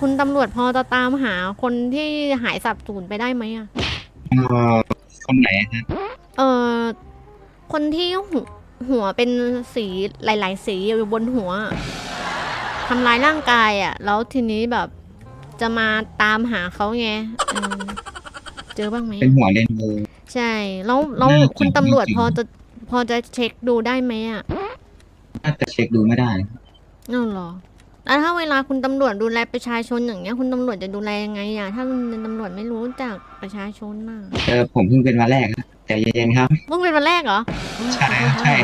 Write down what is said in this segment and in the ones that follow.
คุณตำรวจพอจะตามหาคนที่หายสับสูญไปได้ไหมอะ เอ่อคนไหนฮะเออคนที่หัวหัวเป็นสีหลาย ๆ สีอยู่บนหัวอะทำร้ายร่างกายอะ แล้วทีนี้แบบจะมาตามหาเขาไงเออเจอบ้างไหมเป็นหัวเรนโบว์ ใช่แล้วแล้วน่าจะคุณตำรวจจริงๆพอจะพอจะเช็คดูได้ไหมอะน่าจะเช็คดูไม่ได้อ้าวเหรอ แล้วถ้าเวลาคุณตำรวจดูแลประชาชนอย่างเงี้ย คุณตำรวจจะดูแลยังไงอะ ถ้าคุณตำรวจไม่รู้จักประชาชนน่ะเออผมเพิ่งเป็นวันแรกครับแต่เย็นๆครับ เพิ่งเป็นวันแรกเหรอใช่ใช่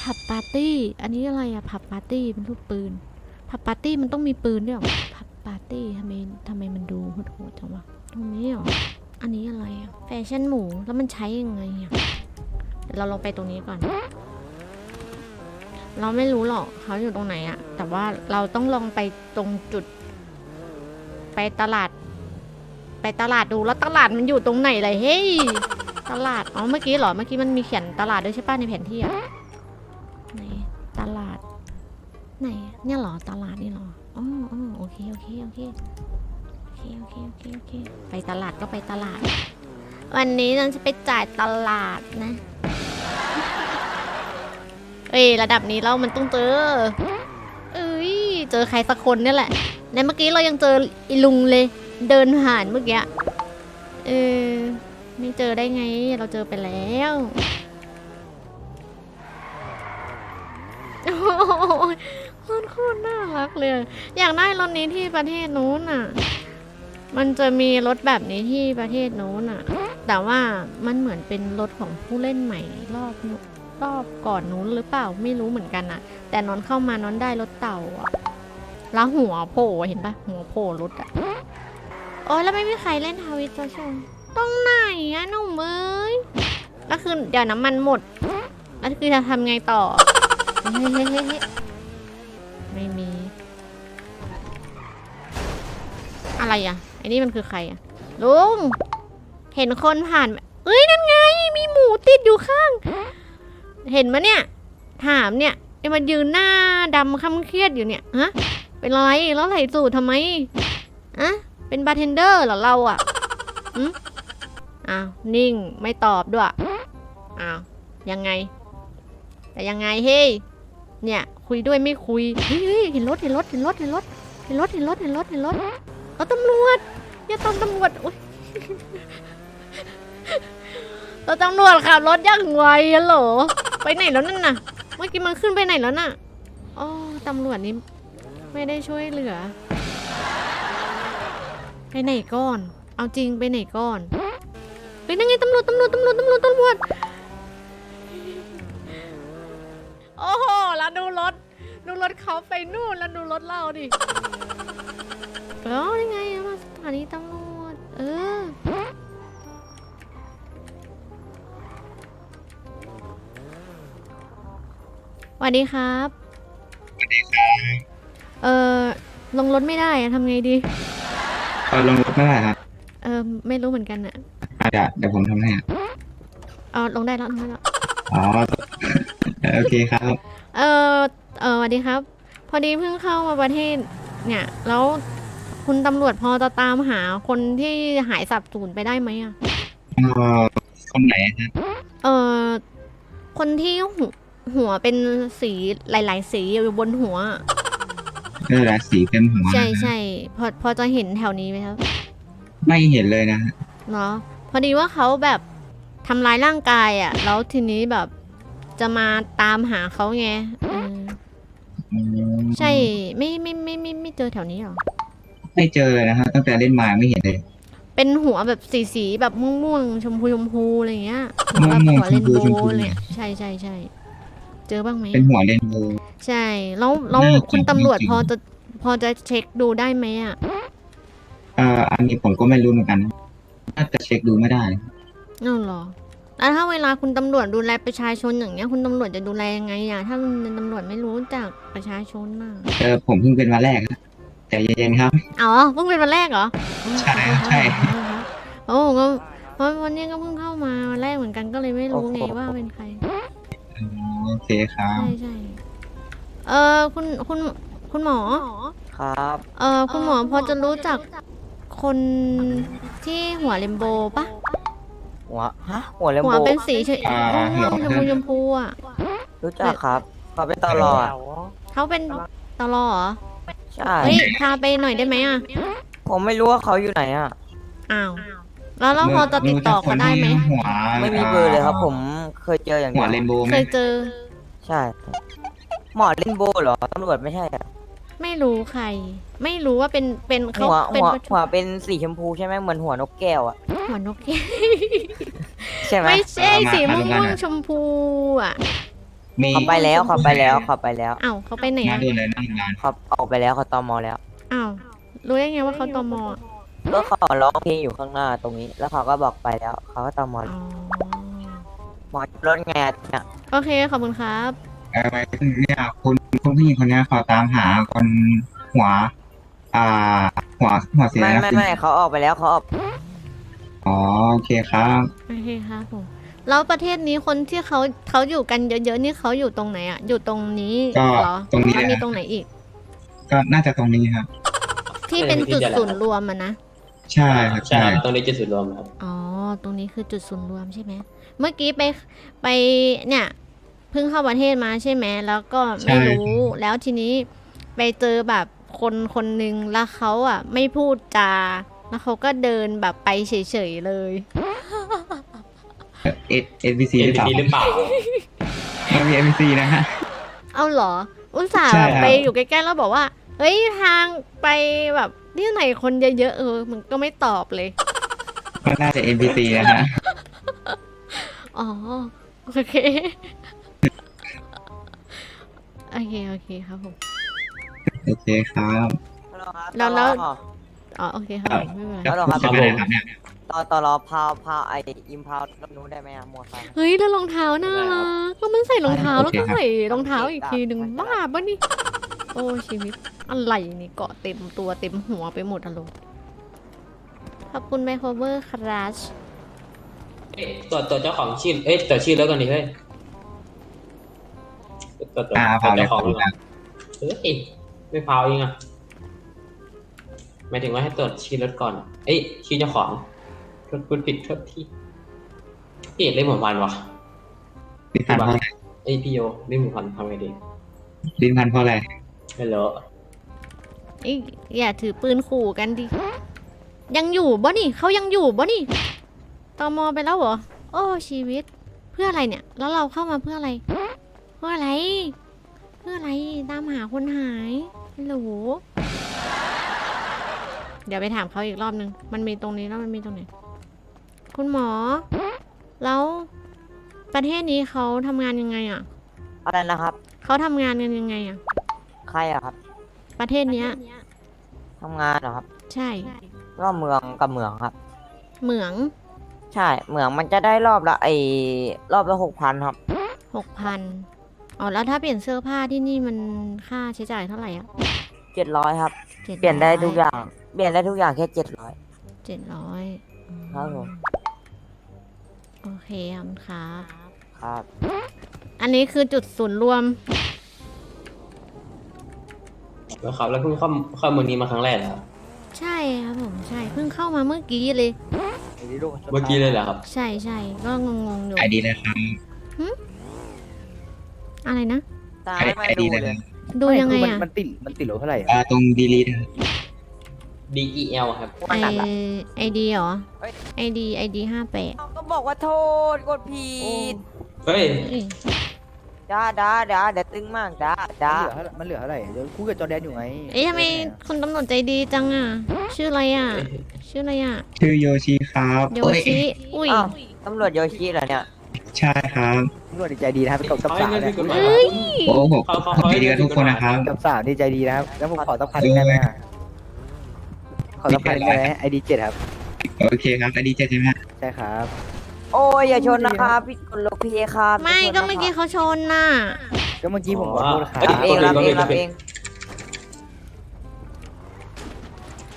ผับปาร์ตี้ อันนี้อะไรอะผับปาร์ตี้เป็นรูปปืน ผับปาร์ตี้มันต้องมีปืนด้วยเหรอผับปาร์ตี้ทำไมทำไมมันดูโหดๆจังวะตรงนี้เหรอ อันนี้อะไรอะแฟชั่นหมูแล้วมันใช้ยังไงอะเราลงไปตรงนี้ก่อน เราไม่รู้หรอกเขาอยู่ตรงไหนอะแต่ว่าเราต้องลองไปตรงจุด ไปตลาด ไปตลาดดูแล้วตลาดมันอยู่ตรงไหนเลยเฮ้ยตลาดอ๋อเมื่อกี้หรอเมื่อกี้มันมีเขียนตลาดด้วยใช่ป่ะในแผนที่อะไหนตลาด ไหนเนี่ยหรอตลาดนี่หรออ๋ออ๋อโอเคโอเคโอเค เคโอเคโอเคโอเคไปตลาดก็ไปตลาด วันนี้เราจะไปจ่ายตลาดนะเอ้ยระดับนี้เรามันต้องเจอ เอ้ยเจอใครสักคนนี่แหละ ในเมื่อกี้เรายังเจออีลุงเลย เดินผ่านเมื่อกี้เออไม่เจอได้ไง เราเจอไปแล้วโอ้ยโคตรโคตรน่ารักเลย อยากได้รถนี้ที่ประเทศนู้นอะ มันจะมีรถแบบนี้ที่ประเทศโน้นอะแต่ว่ามันเหมือนเป็นรถของผู้เล่นใหม่รอบรอบก่อนนู้นหรือเปล่าไม่รู้เหมือนกันอะแต่นอนเข้ามานอนได้รถเต่าอะแล้วหัวโผล่เห็นปะหัวโผล่รถอะโอ้ยแล้วไม่มีใครเล่นทวิตโซชียลตรงไหนอะหนุ่มเอ้ยก็คือเดี๋ยวน้ำมันหมดแล้วคือจะทำไงต่อเฮ้ยเฮ้ยเฮ้ยไม่มี อะไรอะ อ้นี่มันคือใครอะลุง เห็นคนผ่านเอ้ยนั่นไง มีหมูติดอยู่ข้าง เห็นมะเนี่ย ถามเนี่ยไอ้มายืนหน้าดำคำเครียดอยู่เนี่ยฮะเป็นไรแล้วไหลสูตรทำไมอะเป็นบาร์เทนเดอร์เหรอเราอะอืมอ้าวนิ่งไม่ตอบด้วยอ้าวยังไง แต่ยังไงเฮ้ยเนี่ย คุยด้วยไม่คุยเฮ้ยเฮ้ยเห็นรถเห็นรถเห็นรถเห็นรถเห็นรถเห็นรถเห็นรถเห็นรถ เอาตำรวจ อย่าตามตำรวจโอ๊ยเราตำรวจขับรถยังไวฮัลโหลไปไหนแล้วนั่นน่ะ เมื่อกี้มันขึ้นไปไหนแล้วน่ะอ๋อตำรวจนี่ไม่ได้ช่วยเหลือ ไปไหนก่อน เอาจริงไปไหนก่อนเฮ้ยนั่นไงตำรวจตำรวจตำรวจตำรวจตำรวจโอ้โหแล้วดูรถ ดูรถเขาไปนู่นแล้วดูรถเราดิ เออนี่ไงมาสถานีตำรวจ เออสวัสดีครับสวัสดีครับ เออลงรถไม่ได้อะทำไงดี เออลงรถไม่ได้ครับเออไม่รู้เหมือนกันอะอะเดี๋ยวเดี๋ยวผมทำให้อะเออลงได้แล้วลงได้แล้ว อ๋อเออโอเคครับ เออเออสวัสดีครับ พอดีเพิ่งเข้ามาประเทศเนี่ย แล้ว คุณตำรวจพอจะตามหาคนที่หายสับสูญไปได้ไหมอะเอ่อคนไหนฮะเออคนที่หัวหัวเป็นสีหลาย ๆ สีอยู่บนหัวอะเออราศีเต็มหัวใช่ใช่พอพอจะเห็นแถวนี้ไหมครับ ไม่เห็นเลยนะฮะเนาะพอดีว่าเขาแบบทำร้ายร่างกายอะ่ะ แล้วทีนี้แบบจะมาตามหาเขาไงเอออืมใช่ไม่ไม่ไม่ไม่ไม่เจอแถวนี้หรอ ไม่เจอเลยนะฮะตั้งแต่เล่นมาไม่เห็นเลยเป็นหัวแบบสีสีๆแบบม่วงๆชมพูชมพูอะไรเงี้ยหัวแบบม่วงๆหัวเรนโบชมพูว์เนี่ยใช่ใช่ใช่เจอบ้างไหมเป็นหัวเรนโบว์ ใช่แล้วแล้วน่าจะคุณตำรวจจริงๆ พอจะพอจะเช็คดูได้ไหมอะเอ่ออันนี้ผมก็ไม่รู้เหมือนกันนะน่าจะเช็คดูไม่ได้อ้าวเหรอแล้วถ้าเวลาคุณตำรวจดูแลประชาชนอย่างเงี้ย คุณตำรวจจะดูแลยังไงอะถ้าคุณตำรวจไม่รู้จักประชาชนน่ะ เออผมเพิ่งเป็นวันแรกครั บแต่เย็นๆครับ อ๋อเพิ่งเป็นวันแรกเหรอใช่ใช่ โอ้ก็โอ้ราะวันนี้ก็เพิ่งเข้ามาวันแรกเหมือนกันก็เลยไม่รู้ไงโอ้โหว่าเป็นใครอ๋อโอเคครับ ใช่ใช่เออคุณคุณคุณหมอ ครับ เออคุณหมอพอจะรู้จักคนที่หัวเรมโบปะหัวฮะหัวเลมหัวโบเป็นสีเฉยอ่าม่วงเหรชอมพูชมพูอะรู้จักครับเขาเป็นตลอดเขาเป็นตลอเหรอ ใช่ เฮ้ยพาไปหน่อยได้ไหมอะ ผมไม่รู้ว่าเขาอยู่ไหนอะ อ้าว แล้วเราพอจะติดต่อเขาได้ไหม หัวไม่มีเบอร์เลยครับ ผมเคยเจออย่างหัเดีวยวเรนโบว์ไหเคมยเจอ ใช่หมอเลนโบเหรอตำรวจไม่ใช่อะไม่รู้ใคร ไม่รู้ว่าเป็นเป็นเขาหัวเป็นหัวประชุมหัวเป็นสีชมพูใช่ไหมเหมือนหัวนกแก้วอะหัวนกแก้วใช่ไหมไม่ใช่สีม่วงม่วงชมพูอะ มีเขาไปแล้วเขาไปแล้วเขาไปแล้วอ้าวเขาไปไหนมาอะดูเลยนั่งงานเขาออกไปแล้วเขาตอมอแล้วอ้าวรู้ได้ไงว่าเขาตมอะก็เขาร้องเพลงอยู่ข้างหน้าตรงนี้ แล้วเขาก็บอกไปแล้วเขาก็ตอมออ๋อหมอรถไงเนี่ยโอเคขอบคุณครับเออเนี่ยคุณคุณผู้หญิงคนเนี้ยเขาตามหาคนหัว อ่า หัวหัวสีอะไม่ไรนะไม่คุณไม่เขาออกไปแล้วเขาออก อ๋อโอเคครับ โอเคครับผม แล้วประเทศนี้คนที่เขาเขาอยู่กันเยอะๆนี่เขาอยู่ตรงไหนอะ อยู่ตรงนี้ก็เหรอตรงนี้มันเลยมีฮะตรงไหนอีก ก็น่าจะตรงนี้ครับ ที่เป็นจุดศูนย์รวมอะนะ ใช่ครับใช่ใช่ครับตรงนี้จุดศูนย์รวมครับ อ๋อ ตรงนี้คือจุดศูนย์รวมใช่ไหม เมื่อกี้ไปไปเนี่ยเพิ่งเข้าประเทศมาใช่ไหม แล้วก็ไม่รู้ แล้วทีนี้ไปเจอแบบคนคนหนึ่งแล้วเขาอะ ไม่พูดจา แล้วเขาก็เดินแบบไปเฉยๆเลย เอเอสบีซีหรือเปล่าหรือเปล่าไม่มีเอสบีซีนะฮะ เอาเหรอ อุตส่าห์ใช่แบบครับ ไปอยู่ใกล้ๆแล้วบอกว่า เฮ้ยทางไปแบบที่ไหนคนเยอะๆเออมันก็ไม่ตอบเลย ก็น่าจะเอ็นบีซีนะฮะอ๋อ โอเค โอเค โอเคครับผม โอเคครับแล้วแล้ว อ๋อ โอเคครับผมไม่เป็นไรแล้วแล้วเหรอครับ จะไปไหนครับเนี่ย ตอนตอนรอพาวพาวไออิมพาวรถนู้นได้ไหมอะมอไซค์เฮ้ยแล้วรองเท้าน่ารักก็มันใส่รองเท้าโอแล้วเคก็ครับใส่รองเท้าอีกทีหนึ่งครับบ้าปะนี่ โอ้ชีวิตอะไรนี่เกาะเต็มตัวเต็มหัวไปหมดอะลูกขอบคุณไมโครเวอร์ครัชเอ้ยตัวตัวเจ้าของชื่อเอ้ยตัวชื่อแล้วกันดิเฮ้ยตัวตัวอ่าตัวเผาเลยเจ้าของเผาดีกเลว่ายเฮ้ยไม่เผาเองอะหมายถึงว่าให้ตรวจชื่อรถก่อนอะเอ้ยชื่อเจ้าของ รถคุณผิดโทษที่พี่เล่นหมวดวันวะลิ้นพันเพราะอะไรเอ้ยพี่โยเล่นหมวดวันทำไงดีลิ้นพันเพราะอะไรไม่รู้เอ้ยอย่าถือปืนขู่กันดิ ยังอยู่บ่นี่เขายังอยู่บ่นี่ตอมอไปแล้วเหรอ โอ้ชีวิต เพื่ออะไรเนี่ย แล้วเราเข้ามาเพื่ออะไร เพื่ออะไร เพื่ออะไรตามหาคนหายฮัลโหลเดี๋ยวไปถามเขาอีกรอบนึง มันมีตรงนี้แล้วมันมีตรงไหน คุณหมอ แล้วประเทศนี้เขาทำงานยังไงอะ อะไรนะครับ เขาทำงานกันยังไงอะ ใครอะครับประเทศเนี้ย ทำงานเหรอครับ ใช่ ก็เมืองกับเมืองครับ เหมืองใช่ เมืองมันจะได้รอบละไอรอบละหกพันครับ หกพันอ๋อแล้วถ้าเปลี่ยนเสื้อผ้าที่นี่มันค่าใช้จ่ายเท่าไหร่อะเจ็ดร้อยครับ 700เปลี่ยนได้ทุกอย่าง เปลี่ยนได้ทุกอย่างแค่เจ็ดร้อย เจ็ดร้อยครับผม โอเคขอบคุณครับ ครับอันนี้คือจุดศูนย์รวม แล้วครับ แล้วเพิ่งเข้าเข้าเมืองนี้มาครั้งแรกเหรอครับใช่ครับผมใช่เพิ่งเข้ามาเมื่อกี้เลยเมื่อกี้เลยเหรอครับ ใช่ใช่ก็งงๆอยู่ไอดีเลยครับอะไรนะ ตาไอไม่ไอดีดูเลยเลย ดูยังไงม่คือะมันมันติดมันติดลบเท่าไหร่อะอ่าตรงดีลีท D E L ครับ ไอไอดีเหรอเฮ้ย ไอดีไอดีห้าแปดก็บอกว่าโทษกดผิดเฮ้ยจ้าด้าด้าเดี๋ยวตึงมากด้าด้ามันเหลือเท่าไหร่มันเหลือเท่าไหร่เดี๋ยวคู่กับจอร์แดนอยู่ไงเอ๊ะทำไมคนตำรวจใจดีจังอะ ชื่ออะไรอะ ชื่ออะไรอะชื่อโยชิครับโยโอ้ยชิอุ้ยอ้าวตำรวจโยชิเหรอเนี่ย ใช่ครับตำรวจนี่ใจดีนะครับเป็นกับกับเขาสาให้วเงินเนี่ผิยดกฎหมายเอ้ย โอ้โหเขาเขาผมดีกันทุกคนนะครับกับสาวนี่ใจดีนะครับ แล้วผมขอสักพันหนึ่งได้ไหมอะ ขอสักพันหนึ่งได้ไหมไอดีเจ็ดครับ โอเคครับไอดีเจ็ดใช่ไหมฮะใช่ครับ โอ้ยอย่าชนนะครับพี่กดลบพี่ครับไม่อย่าชนก็นะครับเมื่อกี้เขาชนน่ะก็เมื่อกี้ผมขอโทษครับรับเองรับเองรับเอง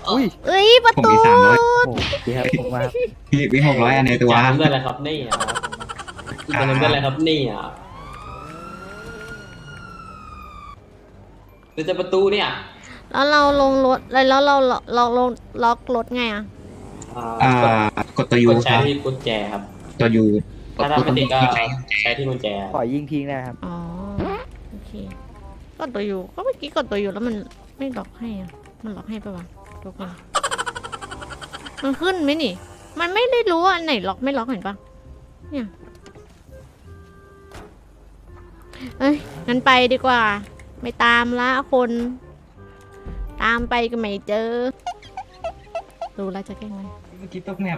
อุ้ยเอ้ยประผมตูมีสามร้อยโอ้โหดีครับผมว่ามีมีหกร้อยอันในตัว จานน้ำได้อะไรครับนี่อะจานน้ำได้อะไรครับนี่อะเดี๋ยวจะประตูเนี่ย แล้วเราลงรถแล้วเราเราเราลงล็อกรถไงอะอ่า กดตัวยูกดคใช้รับที่กุญแจครับ ตัวยูถ้าถ้าไม่ติดก็ใช้ใช้ที่กุญแจขอยิงทิ้งได้ไหมครับ อ๋อโอเคกดตัวอยู่ก็เมื่อกี้กดตัวอยู่แล้วมันไม่ล็อกให้อะมันล็อกให้ปะวะดูก่อนมันขึ้นไหมนี่ มันไม่ได้รู้ว่าอันไหนล็อกไม่ล็อกเห็นปะเนี่ยเอ้ยงั้นไปดีกว่า ไม่ตามละคน ตามไปก็ไม่เจอรู้แล้วจะแกล้งไหมเมื่อกี้ตกแมพ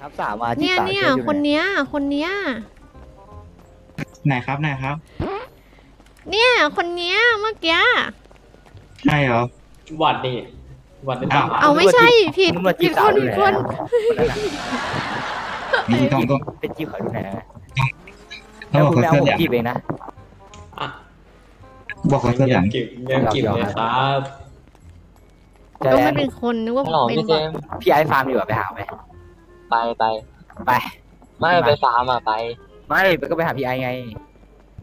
ครับสามมาที่เนี่ยปากเนี่ยช่วดูคนหอยเนี้ยคนเนี้ยไหนครับไหนครับเนี่ยคนเนี้ยเมื่อกี้ใช่เหรอวัดนี่วัดนี่อ้าว เอาไม่ใช่ผิดตำรวจจีผิบดสาควนดูผิดหน่อยคนนะคนนั้นน่ะนี่ต้องต้องเป็นจีบเขาดูหน่อยนะต้อแล้งวบอกคุคณนแม่เสื้อเหลืองผมจีบเองนะอะ บอกคนเสื้อเหลืองเก็บเงียบเก็บเลยครับจะก็แล้ไม่วเป็นคนนึกว่าฮัลโหลเป็นพี่บเจอทมส์พี่ไอ้ฟาร์มดีกว่าไปหาไหมไปไปไป ไม่ไปฟาร์มอะไปไม่ก็ไปหาพี่ไอ้ไง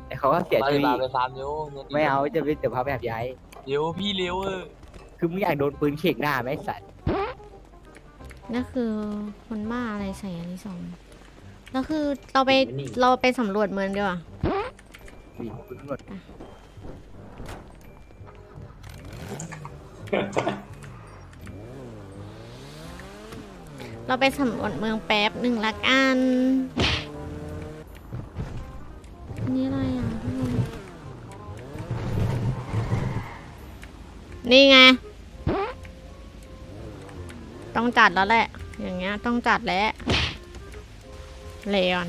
แต่เขาก็เสียไปชื่อฟาอีร์มกไปฟาร์มยูงินไม่เอาจะไปเดี๋ยวพาไปหาพี่ไอ้เร็วพี่เร็วเออคือมึงอยากโดนปืนเข่งหน้าไหมไอ้สัตว์นั่นคือคนบ้าอะไรใส่อันนี้สองแล้วคือเราไปเราไปสำรวจเมืองดีกว่านี่คุณตำรวจ เราไปสำรวจเมืองแป๊บหนึ่งละกันอันนี่อะไรอะนนี่ไง ต้องจัดแล้วแหละ อย่างเงี้ยต้องจัดแล้ว เลออน